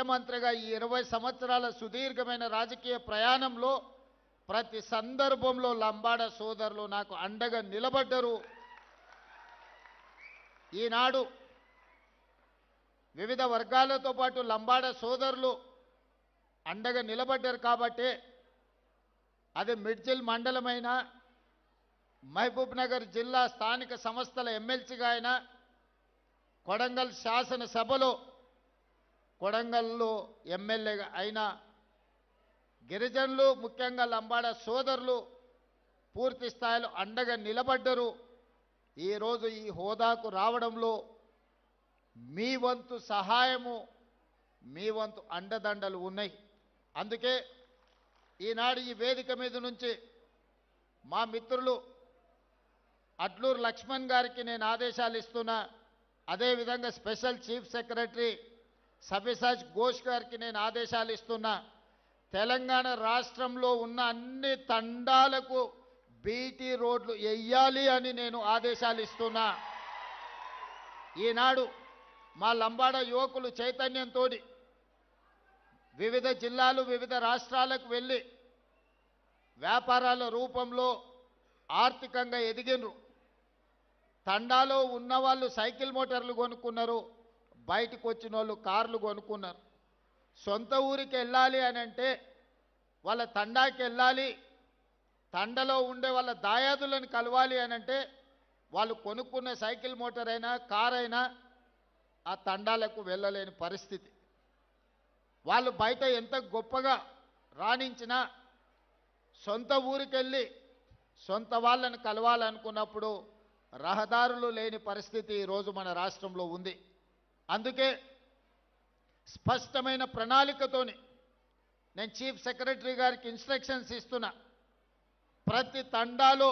ముఖ్యమంత్రిగా ఈ ఇరవై సంవత్సరాల సుదీర్ఘమైన రాజకీయ ప్రయాణంలో ప్రతి సందర్భంలో లంబాడ సోదరులు నాకు అండగా నిలబడ్డరు. ఈనాడు వివిధ వర్గాలతో పాటు లంబాడ సోదరులు అండగా నిలబడ్డారు కాబట్టే అది మిడ్జిల్ మండలమైన మహబూబ్ నగర్ జిల్లా స్థానిక సంస్థల ఎమ్మెల్సీగా అయినా కొడంగల్ శాసనసభలో కొడంగల్లో ఎమ్మెల్యేగా అయిన గిరిజనులు ముఖ్యంగా లంబాడ సోదరులు పూర్తి స్థాయిలో అండగా నిలబడ్డరు. ఈరోజు ఈ హోదాకు రావడంలో మీ వంతు సహాయము మీ వంతు అండదండలు ఉన్నాయి. అందుకే ఈనాడు ఈ వేదిక మీద నుంచి మా మిత్రులు అడ్లూరు లక్ష్మణ్ గారికి నేను ఆదేశాలు ఇస్తున్నా. అదేవిధంగా స్పెషల్ చీఫ్ సెక్రటరీ సవ్యసాజ్ ఘోష్ గారికి నేను ఆదేశాలు ఇస్తున్నా తెలంగాణ రాష్ట్రంలో ఉన్న అన్ని తండాలకు బీటీ రోడ్లు వెయ్యాలి అని నేను ఆదేశాలు ఇస్తున్నా. ఈనాడు మా లంబాడ యువకులు చైతన్యంతో వివిధ జిల్లాలు వివిధ రాష్ట్రాలకు వెళ్ళి వ్యాపారాల రూపంలో ఆర్థికంగా ఎదిగినరు. తండాలో ఉన్నవాళ్ళు సైకిల్ మోటార్లు కొనుక్కున్నారు. బయటకు వచ్చిన వాళ్ళు కార్లు కొనుక్కున్నారు. సొంత ఊరికి వెళ్ళాలి అని అంటే వాళ్ళ తండాకి వెళ్ళాలి తండలో ఉండే వాళ్ళ దాయాదులను కలవాలి అని అంటే వాళ్ళు కొనుక్కున్న సైకిల్ మోటార్ అయినా కార్ అయినా ఆ తండాలకు వెళ్ళలేని పరిస్థితి. వాళ్ళు బయట ఎంత గొప్పగా రాణించినా సొంత ఊరికెళ్ళి సొంత వాళ్ళని కలవాలనుకున్నప్పుడు రహదారులు లేని పరిస్థితి ఈరోజు మన రాష్ట్రంలో ఉంది. అందుకే స్పష్టమైన ప్రణాళికతోని నేను చీఫ్ సెక్రటరీ గారికి ఇన్స్ట్రక్షన్స్ ఇస్తున్నా. ప్రతి తండాలో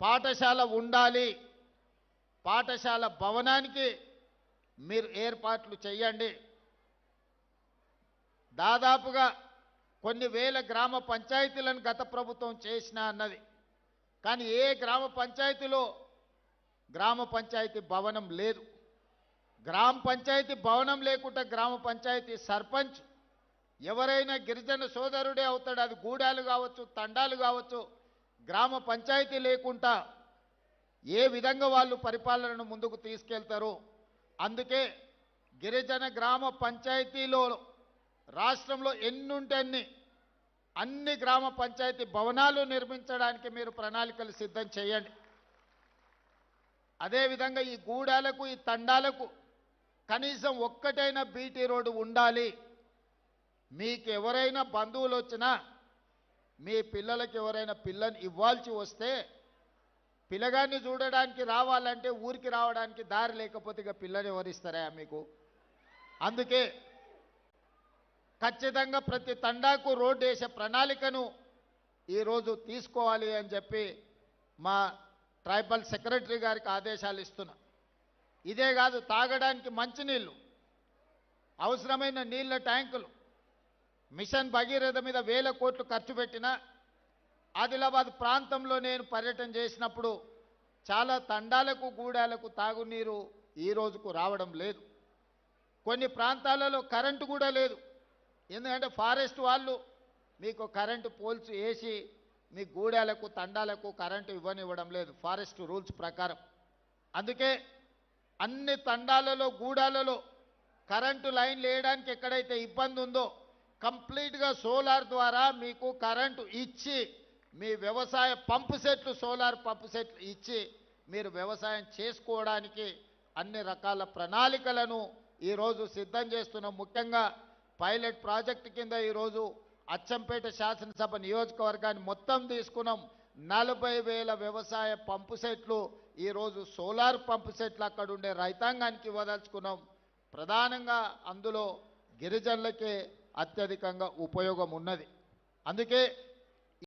పాఠశాల ఉండాలి. పాఠశాల భవనానికి మీరు ఏర్పాట్లు చేయండి దాదాపుగా కొన్ని వేల గ్రామ పంచాయతీలను గత ప్రభుత్వం చేసిన అన్నది. కానీ ఏ గ్రామ పంచాయతీలో గ్రామ పంచాయతీ భవనం లేదు. గ్రామ పంచాయతీ భవనం లేకుండా గ్రామ పంచాయతీ సర్పంచ్. ఎవరైనా గిరిజన సోదరుడే అవుతాడు. అది గూడాలు కావచ్చు తండాలు కావచ్చు. గ్రామ పంచాయతీ లేకుండా ఏ విధంగా వాళ్ళు పరిపాలనను ముందుకు తీసుకెళ్తారు? అందుకే గిరిజన గ్రామ పంచాయతీలో రాష్ట్రంలో ఎన్నుంటే అన్ని అన్ని గ్రామ పంచాయతీ భవనాలు నిర్మించడానికి మీరు ప్రణాళికలు సిద్ధం చేయండి. అదేవిధంగా ఈ గూడాలకు ఈ తండాలకు కనీసం ఒక్కటైనా బీటీ రోడ్డు ఉండాలి. మీకు ఎవరైనా బంధువులు వచ్చినా మీ పిల్లలకి ఎవరైనా పిల్లని ఇవ్వాల్సి వస్తే పిల్లగాన్ని చూడడానికి రావాలంటే ఊరికి రావడానికి దారి లేకపోతే ఇక పిల్లని ఎవరిస్తారా మీకు? అందుకే ఖచ్చితంగా ప్రతి తండాకు రోడ్డు వేసే ప్రణాళికను ఈరోజు తీసుకోవాలి అని చెప్పి మా ట్రైబల్ సెక్రటరీ గారికి ఆదేశాలు ఇస్తున్నా. ఇదే కాదు తాగడానికి మంచినీళ్ళు అవసరమైన నీళ్ళ ట్యాంకులు మిషన్ భగీరథ మీద వేల కోట్లు ఖర్చు పెట్టిన ఆదిలాబాద్ ప్రాంతంలో నేను పర్యటన చేసినప్పుడు చాలా తండాలకు గూడాలకు తాగునీరు ఈ రోజుకు రావడం లేదు. కొన్ని ప్రాంతాలలో కరెంటు కూడా లేదు. ఎందుకంటే ఫారెస్ట్ వాళ్ళు మీకు కరెంటు పోల్స్ వేసి మీ గూడాలకు తండాలకు కరెంటు ఇవ్వనివ్వడం లేదు ఫారెస్ట్ రూల్స్ ప్రకారం. అందుకే అన్ని తండాలలో గూడాలలో కరెంటు లైన్ వేయడానికి ఎక్కడైతే ఇబ్బంది ఉందో కంప్లీట్గా సోలార్ ద్వారా మీకు కరెంటు ఇచ్చి మీ వ్యవసాయ పంపు సెట్లు సోలార్ పంపు సెట్లు ఇచ్చి మీరు వ్యవసాయం చేసుకోవడానికి అన్ని రకాల ప్రణాళికలను ఈరోజు సిద్ధం చేస్తున్నాం. ముఖ్యంగా పైలట్ ప్రాజెక్ట్ కింద ఈరోజు అచ్చంపేట శాసనసభ నియోజకవర్గాన్ని మొత్తం తీసుకున్నాం. నలభై వేల వ్యవసాయ పంపు సెట్లు ఈరోజు సోలార్ పంపు సెట్లు అక్కడ ఉండే రైతాంగానికి ఇవ్వదలుచుకున్నాం. ప్రధానంగా అందులో గిరిజనులకే అత్యధికంగా ఉపయోగం ఉన్నది. అందుకే